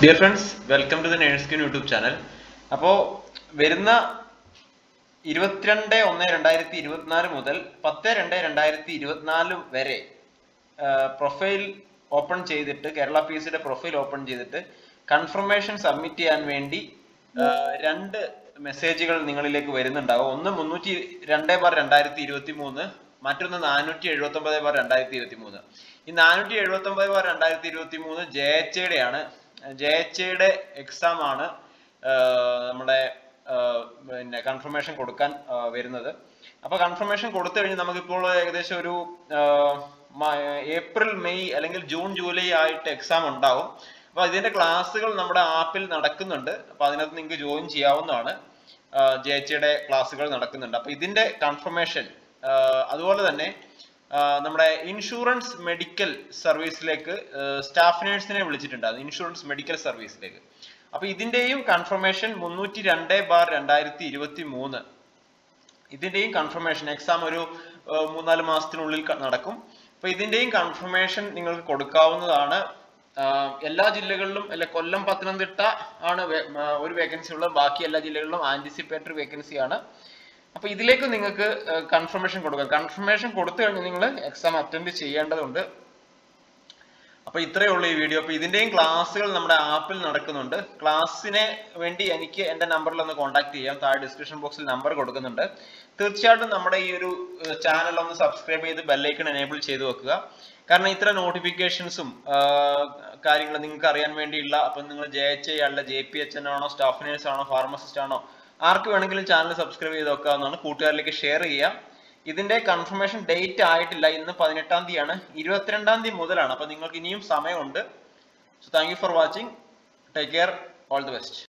Dear friends welcome to the നേഴ്സ്കിൻ YouTube channel അപ്പോൾ വരുന്ന ഇരുപത്തിരണ്ട് ഒന്ന് രണ്ടായിരത്തി ഇരുപത്തിനാല് മുതൽ പത്ത് രണ്ട് രണ്ടായിരത്തി ഇരുപത്തിനാല് വരെ പ്രൊഫൈൽ ഓപ്പൺ ചെയ്തിട്ട് Kerala P S profile open ചെയ്തിട്ട് കൺഫർമേഷൻ സബ്മിറ്റ് ചെയ്യാൻ വേണ്ടി രണ്ട് മെസ്സേജുകൾ നിങ്ങളിലേക്ക് വരുന്നുണ്ടാവും. ഒന്ന് മുന്നൂറ്റി രണ്ട് ബാർ രണ്ടായിരത്തി ഇരുപത്തി മൂന്ന് മറ്റൊന്ന് നാനൂറ്റി എഴുപത്തി ഒമ്പത് ബാർ രണ്ടായിരത്തി ഇരുപത്തി മൂന്ന് ഈ നാനൂറ്റി എഴുപത്തി ഒമ്പത് ബാർ രണ്ടായിരത്തി ഇരുപത്തി മൂന്ന് ജെ എച്ച് യുടെയാണ് ജെ എച്ച് യുടെ എക്സാം ആണ് നമ്മുടെ പിന്നെ കൺഫർമേഷൻ കൊടുക്കാൻ വരുന്നത്. അപ്പൊ കൺഫർമേഷൻ കൊടുത്തു കഴിഞ്ഞ് നമുക്കിപ്പോൾ ഏകദേശം ഒരു ഏപ്രിൽ മെയ് അല്ലെങ്കിൽ ജൂൺ ജൂലൈ ആയിട്ട് എക്സാം ഉണ്ടാവും. അപ്പൊ ഇതിന്റെ ക്ലാസ്സുകൾ നമ്മുടെ ആപ്പിൽ നടക്കുന്നുണ്ട്. അപ്പൊ അതിനകത്ത് നിങ്ങൾക്ക് ജോയിൻ ചെയ്യാവുന്നതാണ്. ജെ എച്ച് ക്ലാസ്സുകൾ നടക്കുന്നുണ്ട്. അപ്പൊ ഇതിന്റെ കൺഫർമേഷൻ അതുപോലെ തന്നെ നമ്മുടെ ഇൻഷുറൻസ് മെഡിക്കൽ സർവീസിലേക്ക് സ്റ്റാഫ് നേഴ്സിനെ വിളിച്ചിട്ടുണ്ട്. അത് ഇൻഷുറൻസ് മെഡിക്കൽ സർവീസിലേക്ക് അപ്പൊ ഇതിന്റെയും കൺഫർമേഷൻ മുന്നൂറ്റി രണ്ട് ബാർ രണ്ടായിരത്തി ഇരുപത്തി മൂന്ന് ഇതിന്റെയും കൺഫർമേഷൻ എക്സാം ഒരു മൂന്നാൽ മാസത്തിനുള്ളിൽ നടക്കും. അപ്പൊ ഇതിന്റെയും കൺഫർമേഷൻ നിങ്ങൾക്ക് കൊടുക്കാവുന്നതാണ്. എല്ലാ ജില്ലകളിലും അല്ലെ കൊല്ലം പത്തനംതിട്ട ആണ് ഒരു വേക്കൻസി ഉള്ളത്. ബാക്കി എല്ലാ ജില്ലകളിലും ആന്റിസിപ്പേറ്ററി വേക്കൻസി ആണ്. അപ്പൊ ഇതിലേക്ക് നിങ്ങൾക്ക് കൺഫർമേഷൻ കൊടുക്കാം. കൺഫർമേഷൻ കൊടുത്തു കഴിഞ്ഞാൽ നിങ്ങൾ എക്സാം അറ്റൻഡ് ചെയ്യേണ്ടതുണ്ട്. അപ്പൊ ഇത്രയേ ഉള്ളൂ ഈ വീഡിയോ അപ്പൊ ഇതിന്റെയും ക്ലാസ്സുകൾ നമ്മുടെ ആപ്പിൽ നടക്കുന്നുണ്ട്. ക്ലാസ്സിനെ വേണ്ടി എനിക്ക് എന്റെ നമ്പറിൽ ഒന്ന് കോൺടാക്ട് ചെയ്യാം. താഴെ ഡിസ്ക്രിപ്ഷൻ ബോക്സിൽ നമ്പർ കൊടുക്കുന്നുണ്ട്. തീർച്ചയായിട്ടും നമ്മുടെ ഈ ഒരു ചാനൽ ഒന്ന് സബ്സ്ക്രൈബ് ചെയ്ത് ബെല്ലൈക്കൺ എനേബിൾ ചെയ്ത് വെക്കുക. കാരണം ഇത്ര നോട്ടിഫിക്കേഷൻസും കാര്യങ്ങൾ നിങ്ങൾക്ക് അറിയാൻ വേണ്ടിയുള്ള അപ്പൊ നിങ്ങൾ ജെ എച്ച് ഐ അല്ല ജെ പി എച്ച് എൻ ആണോ സ്റ്റാഫ് നേഴ്സ് ആണോ ഫാർമസിസ്റ്റ് ആണോ ആർക്ക് വേണമെങ്കിലും ചാനൽ സബ്സ്ക്രൈബ് ചെയ്ത് വെക്കാവുന്നതാണ് കൂട്ടുകാരിലേക്ക് ഷെയർ ചെയ്യുക ഇതിന്റെ കൺഫർമേഷൻ ഡേറ്റ് ആയിട്ടില്ല. ഇന്ന് പതിനെട്ടാം തീയതിയാണ്. ഇരുപത്തിരണ്ടാം തീയതി മുതലാണ്. അപ്പൊ നിങ്ങൾക്ക് ഇനിയും സമയമുണ്ട്. So thank you for watching take care all the best